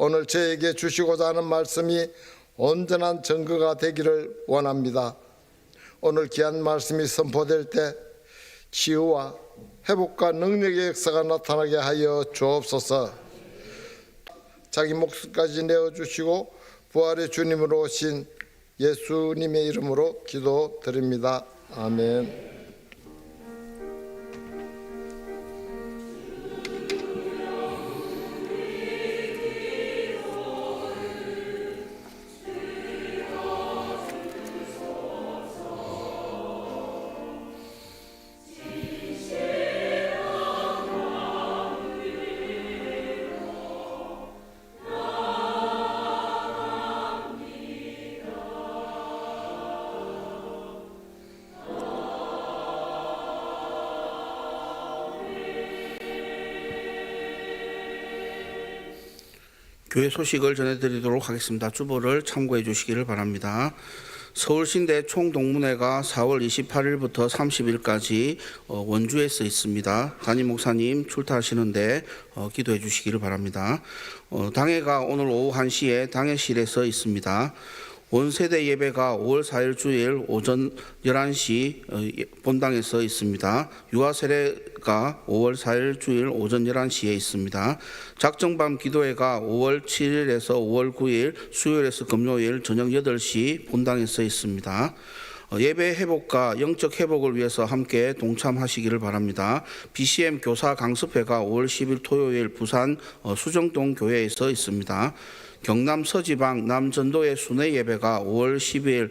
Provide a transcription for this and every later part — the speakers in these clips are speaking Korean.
오늘 저에게 주시고자 하는 말씀이 온전한 증거가 되기를 원합니다. 오늘 귀한 말씀이 선포될 때 치유와 회복과 능력의 역사가 나타나게 하여 주옵소서. 자기 목숨까지 내어 주시고 부활의 주님으로 오신 예수님의 이름으로 기도드립니다. 아멘. 교회 소식을 전해드리도록 하겠습니다. 주보를 참고해 주시기를 바랍니다. 서울신대 총동문회가 4월 28일부터 30일까지 어, 원주에서 있습니다. 담임 목사님 출타하시는데 어, 기도해 주시기를 바랍니다. 어, 당회가 오늘 오후 1시에 당회실에서 있습니다. 원세대 예배가 5월 4일 주일 오전 11시 어, 예, 본당에서 있습니다. 유아 세례가 5월 4일 주일 오전 11시에 있습니다. 작정밤 기도회가 5월 7일에서 5월 9일 수요일에서 금요일 저녁 8시 본당에서 있습니다. 어, 예배 회복과 영적 회복을 위해서 함께 동참하시기를 바랍니다. BCM 교사 강습회가 5월 10일 토요일 부산 어, 수정동 교회에서 있습니다. 경남 서지방 남전도의 순회 예배가 5월 10일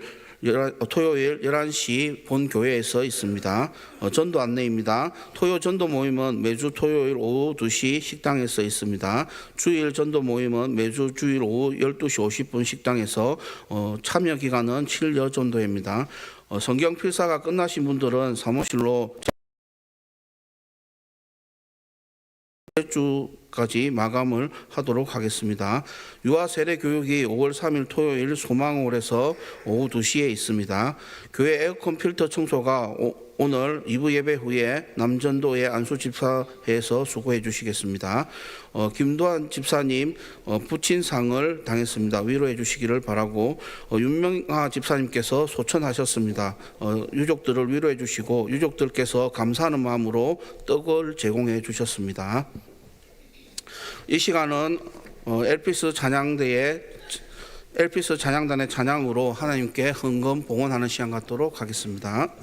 토요일 11시 본 교회에서 있습니다. 어, 전도 안내입니다. 토요 전도 모임은 매주 토요일 오후 2시 식당에서 있습니다. 주일 전도 모임은 매주 주일 오후 12시 50분 식당에서 어, 참여 기간은 7여 전도입니다. 어, 성경 필사가 끝나신 분들은 사무실로 주 까지 마감을 하도록 하겠습니다. 유아 세례 교육이 5월 3일 토요일 소망홀에서 오후 2시에 있습니다. 교회 에어컨 필터 청소가 오, 오늘 2부 예배 후에 남전도의 안수 집사회에서 수고해 주시겠습니다. 어, 김도환 집사님 어, 부친상을 당했습니다. 위로해 주시기를 바라고 어, 윤명하 집사님께서 소천하셨습니다. 어, 유족들을 위로해 주시고 유족들께서 감사하는 마음으로 떡을 제공해 주셨습니다. 이 시간은 어, 엘피스 찬양대의 엘피스 찬양단의 찬양으로 하나님께 헌금 봉헌하는 시간 갖도록 하겠습니다.